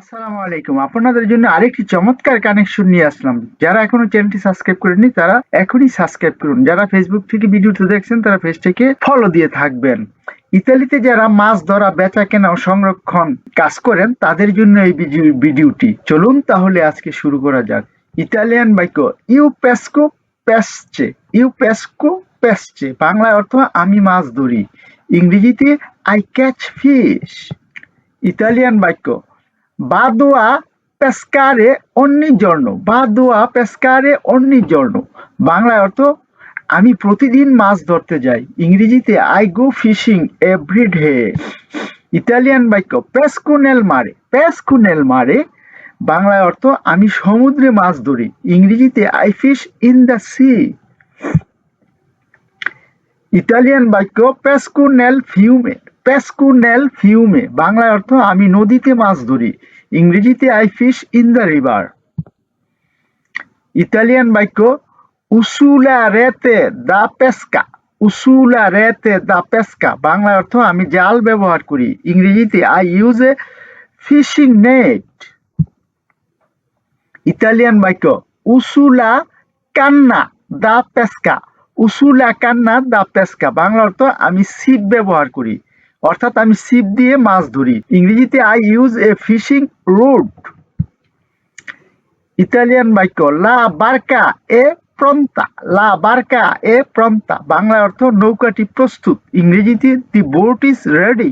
আসসালামু আলাইকুম। আপনাদের জন্য আরেকটি চমৎকার কানেকশন নিয়ে আসলাম। যারা এখনও চ্যানেলটি সাবস্ক্রাইব করেননি, তারা এখনই সাবস্ক্রাইব করুন। যারা ফেসবুক থেকে ভিডিওটি দেখছেন, তারা পেজটিকে ফলো দিয়ে থাকবেন। ইতালিতে যারা মাছ ধরা, বেচা কেনা ও সংরক্ষণ কাজ করেন, তাদের জন্য এই ভিডিওটি। চলুন তাহলে আজকে শুরু করা যাক। ইতালিয়ান বাক্য ইউ পেসকো পেসছে ইউ পেসকো পেসছে বাংলা অর্থ, আমি মাছ ধরি। ইংরেজিতে আই ক্যাচ ফিশ ইতালিয়ান বাক্য বাদোয়া পেস্কারে অন্যি জর্ণ বাদোয়া পেস্কারে অন্যি জর্ণ বাংলায় অর্থ, আমি প্রতিদিন মাছ ধরতে যাই। ইংরেজিতে I go fishing every day বাক্য পেস্কুনেল মারে। পেস্কুনেল মারে? বাংলায় অর্থ, আমি সমুদ্রে মাছ ধরি। ইংরেজিতে I fish in the sea Italian বাক্য পেস্কুনেল ফিউমে। পেস্কুনেল ফিউমে বাংলায় অর্থ আমি নদীতে মাছ ধরি, ইংরেজিতে I fish in the river Italian বাক্য, উসুলা রেতে দা পেস্কা, উসুলা রেতে দা পেস্কা। বাংলা অর্থ আমি জাল ব্যবহার করি, ইংরেজিতে I use a fishing net Italian বাক্য, উসুলা কান্না দা পেস্কা, উসুলা কান্না দা পেস্কা। বাংলা অর্থ আমি ছিপ ব্যবহার করি অর্থাৎ আমি ছিপ দিয়ে মাছ ধরি। ইংরেজিতে I use a fishing rod Italian বাক্য, লা বার্কা এ প্রন্তা। লা বার্কা এ প্রন্তা। বাংলা অর্থ নৌকাটি প্রস্তুত। ইংরেজিতে the boat is ready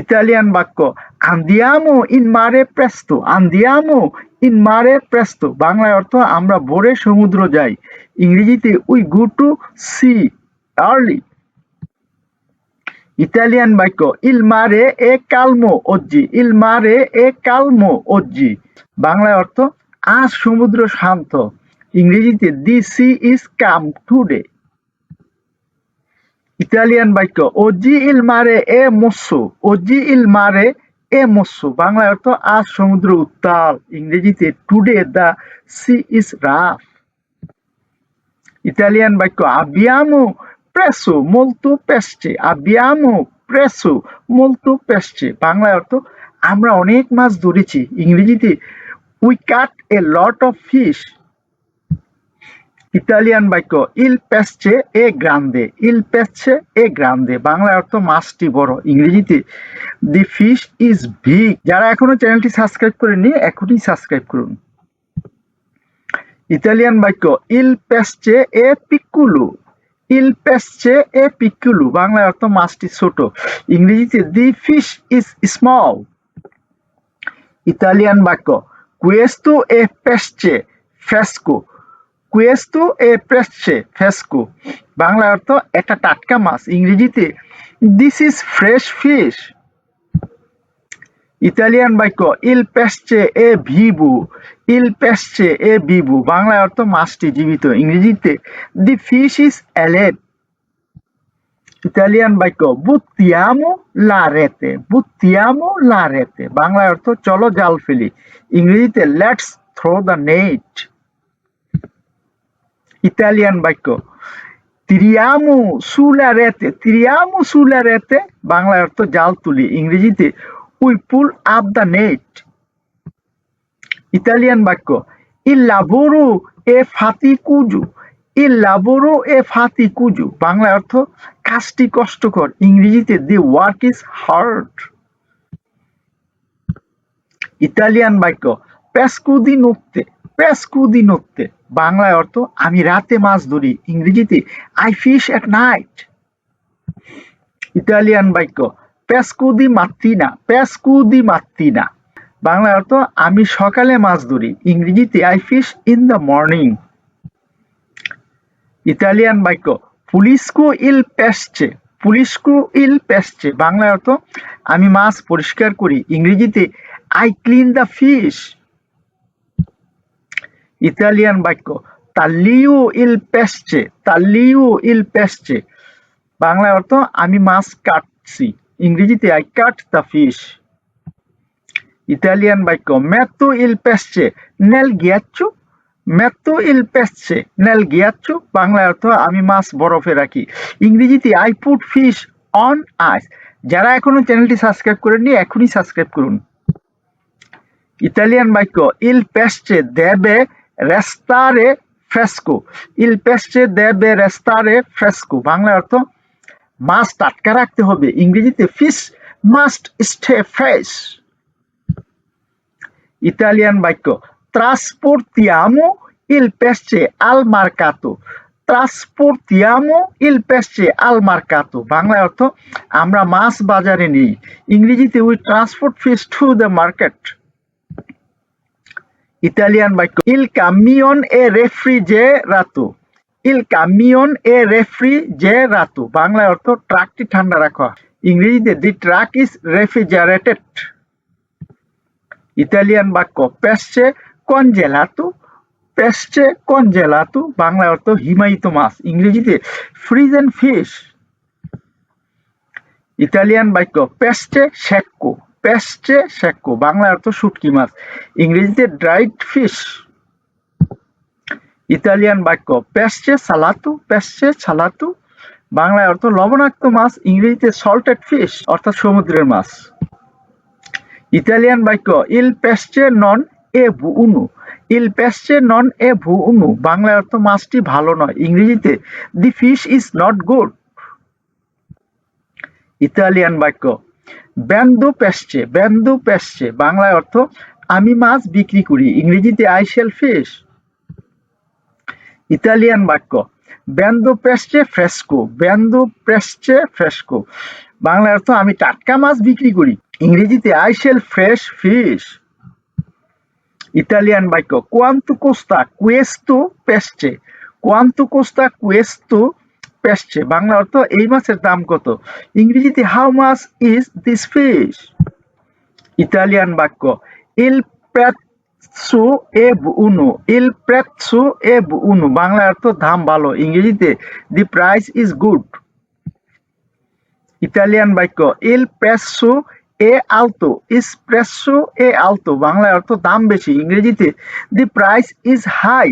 Italian বাক্য, আন্দিয়ামো ইন মারে প্রেস্তো। আন্দিয়ামো ইন মারে প্রেস্তো। বাংলায় অর্থ, আমরা ভোরে সমুদ্র যাই। ইংরেজিতে, we go to sea early. Italian বাক্য, ইল মারে এ কালমো অজ্জি ইল মারে এ কালমো অজ্জি বাংলায় অর্থ, আজ সমুদ্র শান্ত ইংরেজিতে, the sea is calm today Italian বাক্য ওজি ইল মারে এ মৎস্য ওজি ইল মারে এ মৎস্য বাংলায় অর্থ, আজ সমুদ্র উত্তাল ইংরেজিতে, today the sea is rough Italian বাক্য, আবিয়ামো প্রেসো molto pesce abbiamo preso molto pesce বাংলায় অর্থ আমরা অনেক মাছ ধরেছি ইংরেজিতে we caught a lot of fish Italian বাক্য ইল পেসছে এ গ্রান্দে ইল পেসছে এ গ্রান্দে বাংলা অর্থ মাছটি বড় ইংরেজিতে দি ফিশ ইজ বিগ যারা এখনও চ্যানেলটি সাবস্ক্রাইব করেননি এখনই সাবস্ক্রাইব করুন ইতালিয়ান বাক্য ইল পেসছে এ পিকুলু ইল পেসছে এ পিকুলু বাংলায় অর্থ মাছটি ছোট, ইংরেজিতে the fish is small Italian বাক্য কুয়েস্তু এ পেসচে ফেসকো কুয়েস্তু এ পেসচে ফেসকো বাংলায় অর্থ একটা টাটকা মাছ, ইংরেজিতে this is fresh fish Italian বাক্য ইল পেসছে এ ভিবু ইল পেসছে এ বিবু বাংলা অর্থ মাছটি জীবিত, ইংরেজিতে the fish is alive Italian বাক্য বুত্তিয়ামো লা রেতে বুত্তিয়ামো লা রেতে বাংলা অর্থ, চলো জাল ফেলি ইংরেজিতে let's throw the net Italian বাক্য তিরিয়ামু সুলা রেতে তিরিয়ামু সুলা রেতে বাংলা অর্থ, জাল তুলি ইংরেজিতে we pull up the net. Italian বাক্য, ই লাবোরো এ ফাতি কুজু ইল লাবোরো এ ফাতি কুজু। বাংলা অর্থ, কাজটি কষ্টকর। ইংরেজিতে, the work is hard. Italian বাক্য পেসকুদি নোত্তে পেসকুদি নোত্তে বাংলায় অর্থ, আমি রাতে মাছ ধরি। ইংরেজিতে, I fish at night. Italian বাক্য পেসকুদি মাত্তিনা পেসকুদি মাত্তিনা বাংলায় অর্থ, আমি সকালে মাছ ধরি। ইংরেজিতে I fish in the morning Italian বাক্য, পুলিশকু ইল পেসছে পুলিশকু ইল পেসছে বাংলায় অর্থ, আমি মাছ পরিষ্কার করি। ইংরেজিতে I clean the fish Italian বাক্য তাল্লিউ ইল পেসছে তাল্লিউ ইল পেসছে বাংলায় অর্থ, আমি মাছ কাটছি। ইংরেজিতে I cut the fish Italian বাক্য মেত্তো ইল পেসছে নেল গিয়াচ্ছু মেত্তো ইল পেসছে নেল গিয়াচ্ছু বাংলায় অর্থ, আমি মাছ বরফে রাখি। ইংরেজিতে I put fish on ice যারা এখনও চ্যানেলটি সাবস্ক্রাইব করেননি, এখনই সাবস্ক্রাইব করুন। ইতালিয়ান বাক্য ইল পেস্টে দেবে রেস্তারে ফ্রেস্কো ইল পেস্টে দেবে রেস্তারে ফ্রেস্কো বাংলা অর্থ মাছ টাটকা রাখতে হবে। ইংরেজিতে fish must stay fresh Italian বাক্য ট্রান্সপোর্টিয়ামো ইল পেস্টে আল মার্কাতো ট্রান্সপোর্টিয়ামো ইল পেস্টে আল মার্কাতো বাংলায় অর্থ, আমরা মাছ বাজারে নেই। ইংরেজিতে we transport fish to the market Italian বাক্য ইল কামিয়ন এ রেফ্রিজেরাতো ইল কামিয়ন এ রেফ্রিজেরাতো। বাংলায় অর্থ ট্রাকটি ঠান্ডা রাখা। ইংরেজিতে the truck is refrigerated. Italian বাক্য পেসছে কনজেলাতো পেসছে কনজেলাতো, বাংলায় অর্থ হিমায়িত মাছ। ইংরেজিতে ফ্রিজ এন্ড ফিশ। ইতালিয়ান বাক্য পেস্টে শেক্কো পেস্টে শেক্কো বাংলা অর্থ শুটকি মাছ। ইংরেজিতে ড্রাইড ফিশ। ইতালিয়ান বাক্য পেস্টে সালাতু পেস্টে সালাতু বাংলায় অর্থ লবণাক্ত মাছ, ইংরেজিতে সল্টেড ফিশ অর্থাৎ সমুদ্রের মাছ। ইতালিয়ান বাক্য ইল পেস্টে নন এ ভু উনু ইল পেস্টে নন এ ভু উনু বাংলায় অর্থ মাছটি ভালো নয়, ইংরেজিতে the fish is not good Italian বাক্য ব্যান্দু পেস্টে ব্যান্দু পেস্টে বাংলায় অর্থ, আমি মাছ বিক্রি করি ইংরেজিতে আই সেল ফিশ ইতালিয়ান বাক্য। ব্যান্দু পেস্টে ফ্রেস্কো ব্যান্দু পেস্টে ফ্রেস্কো বাংলায় অর্থ, আমি টাটকা মাছ বিক্রি করি। ইংরেজিতে I sell fresh fish Italian বাক্য কোয়ান্তু কোস্তা কুয়েস্তু পেস্টে কোয়ান্তু কোস্তা কুয়েস্তু পেস্টে বাংলা অর্থ, এই মাছের দাম কত? ইংরেজিতে how much is this fish Italian বাক্য ইল প্রেৎসু এ উনু, ইল প্রেৎসু এ উনু। বাংলা অর্থ দাম ভালো, ইংরেজিতে the price is good Italian বাক্য, ইল প্রেসু এ আলতো, ইস প্রেসু এ আলতো। বাংলায় অর্থ দাম বেশি, ইংরেজিতে the price is high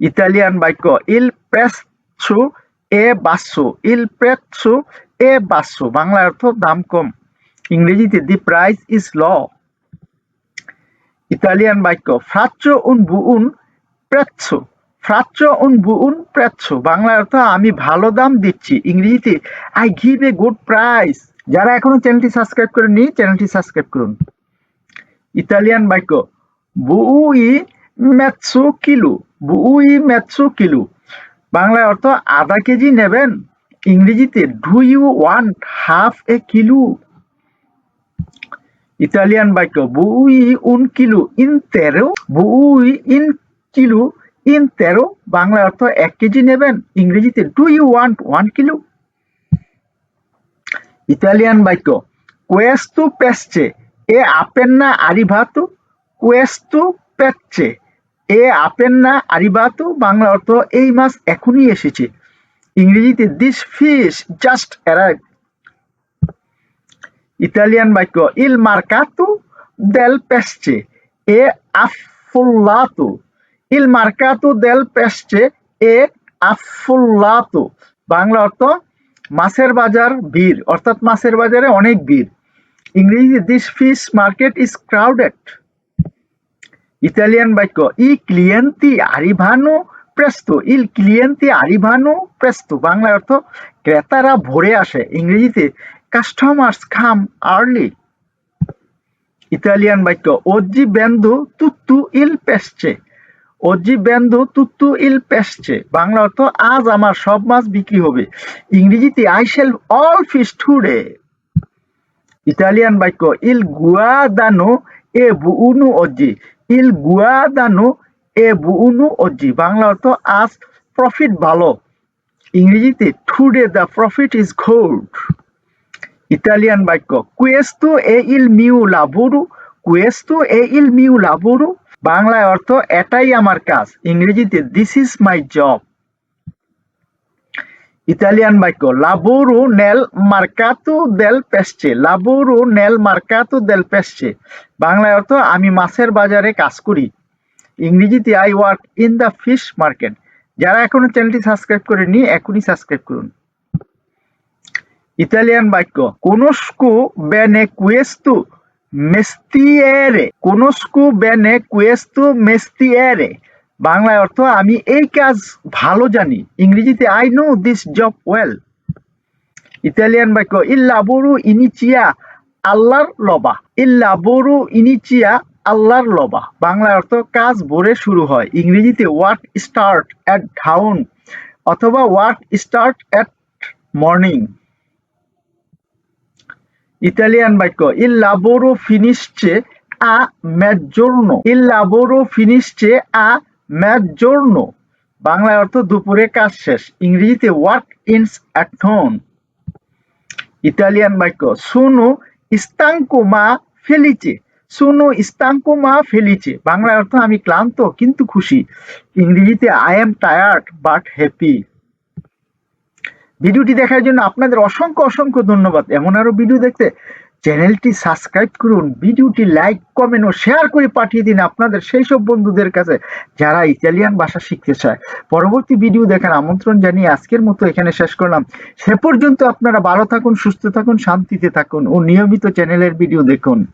Italian বাক্য, ইল প্রেসু এ বাসো, ইল প্রেসু এ বাসো। বাংলা অর্থ দাম কম, ইংরেজিতে the price is low Italian বাক্য ফ্রাচ্চো উন বুউন প্রেচ্ছো ফ্রাচ্চো উন বুউন প্রেচ্ছো বাংলা অর্থ, আমি ভালো দাম দিচ্ছি ইংরেজিতে I give a good price যারা এখনও চ্যানেলটি সাবস্ক্রাইব করেননি, চ্যানেলটি সাবস্ক্রাইব করুন। ইতালিয়ান বাক্য বুই মেৎসু কিলো বুই মেৎসু কিলো বাংলায় অর্থ, আধা কেজি নেবেন ইংরেজিতে do you want half a kilo Italian বাক্য বুই উন কিলো ইন তেরো বুই ইন কিলো ইন তেরো বাংলা অর্থ এক কেজি নেবেন ইংরেজিতে do you want one kilo Italian বাক্য কোয়েস্তু পেসছে এ আপেন্না আরিভাতু কোয়েস্তু পেচ্ছে এ আপেন্না আরিভাতু বাংলা অর্থ এই মাছ এখনই এসেছে ইংরেজিতে this fish just arrive Italian বাক্য ইল মার্কাতু দেল পেসছে এ আফুল্লাতু ইল মার্কাতু দেল পেসছে এ আফুল্লাতু বাংলা অর্থ মাছের বাজার, ভিড়। অর্থাৎ মাছের বাজারে অনেক ভিড়। ইংরেজিতে this fish market is crowded Italian বাক্য ই ক্লিয়েন্তি আরিভানো প্রেস্তো ইল ক্লিয়েন্তি আরিভানো প্রেস্তো বাংলা অর্থ ক্রেতারা ভরে আসে। ইংরেজিতে কাস্টমার্স খাম আর্লি ইতালিয়ান বাক্য ওজি বেন্দু তুত্তু ইল পেসছে ওজি বেন্দু তুত্তু ইল পেসছে বাংলা অর্থ, আজ আমার সব মাছ বিক্রি হবে। ইংরেজিতে I sell all fish today Italian বাক্য ইল গুয়াদানো এ বুউনু অজি ইল গুয়াদানো এ বুউনু অজি বাংলা অর্থ, আজ প্রফিট ভালো। ইংরেজিতে today the profit is good Italian বাক্য কুয়েস্তু এ ইল মিউ লাভুরু কুয়েস্তু এ ইল মিউ লাভুরু বাংলায় অর্থ এটাই আমার কাজ। ইংরেজিতে this is my job Italian বাক্য লাবোরো নেল মার্কাতো দেল পেসছে লাবোরো নেল মার্কাতো দেল পেসছে বাংলায় অর্থ আমি মাছের বাজারে কাজ করি। ইংরেজিতে I work in the fish market যারা এখনও চ্যানেলটি সাবস্ক্রাইব করেনি এখনই সাবস্ক্রাইব করুন। ইতালিয়ান বাক্য। কোনস্কো বেনে কুয়েস্তু মেস্তিয়েরে। কোনস্কু বেনে কুয়েস্তু মেস্তিয়েরে। বাংলায় অর্থ, আমি এই কাজ ভালো জানি। ইংরেজিতে I know this job well Italian বাক্য ইল্লাবোরু ইনিচিয়া আল্লাহর লবা ইল্লাবোরু ইনিচিয়া আল্লাহর লবা বাংলা অর্থ, কাজ ভোরে শুরু হয়। ইংরেজিতে ওয়ার্ক স্টার্ট অ্যাট ডাউন অথবা work start at morning Italian বাক্য ইল লাবোরো ফিনিশচে আ ম্যাজোর্নো ইল লাবোরো ফিনিশচে আ ম্যাজোর্নো বাংলায় অর্থ দুপুরে কাজ শেষ, ইংরেজিতে work ends at home Italian বাক্য সুনো ইস্তাঙ্কো মা ফেলিচে সুনো ইস্তাঙ্কো মা ফেলিচে বাংলায় অর্থ, আমি ক্লান্ত কিন্তু খুশি। ইংরেজিতে I am tired but happy ভিডিওটি দেখার জন্য আপনাদের অসংখ্য অসংখ্য ধন্যবাদ। এমন আরও ভিডিও দেখতে চ্যানেলটি সাবস্ক্রাইব করুন, ভিডিওটি লাইক, কমেন্ট ও শেয়ার করে পাঠিয়ে দিন আপনাদের সেই সব বন্ধুদের কাছে যারা ইতালিয়ান ভাষা শিখতে চায়। পরবর্তী ভিডিও দেখার আমন্ত্রণ জানিয়ে আজকের মতো এখানে শেষ করলাম। সে পর্যন্ত আপনারা ভালো থাকুন, সুস্থ থাকুন, শান্তিতে থাকুন ও নিয়মিত চ্যানেলের ভিডিও দেখুন।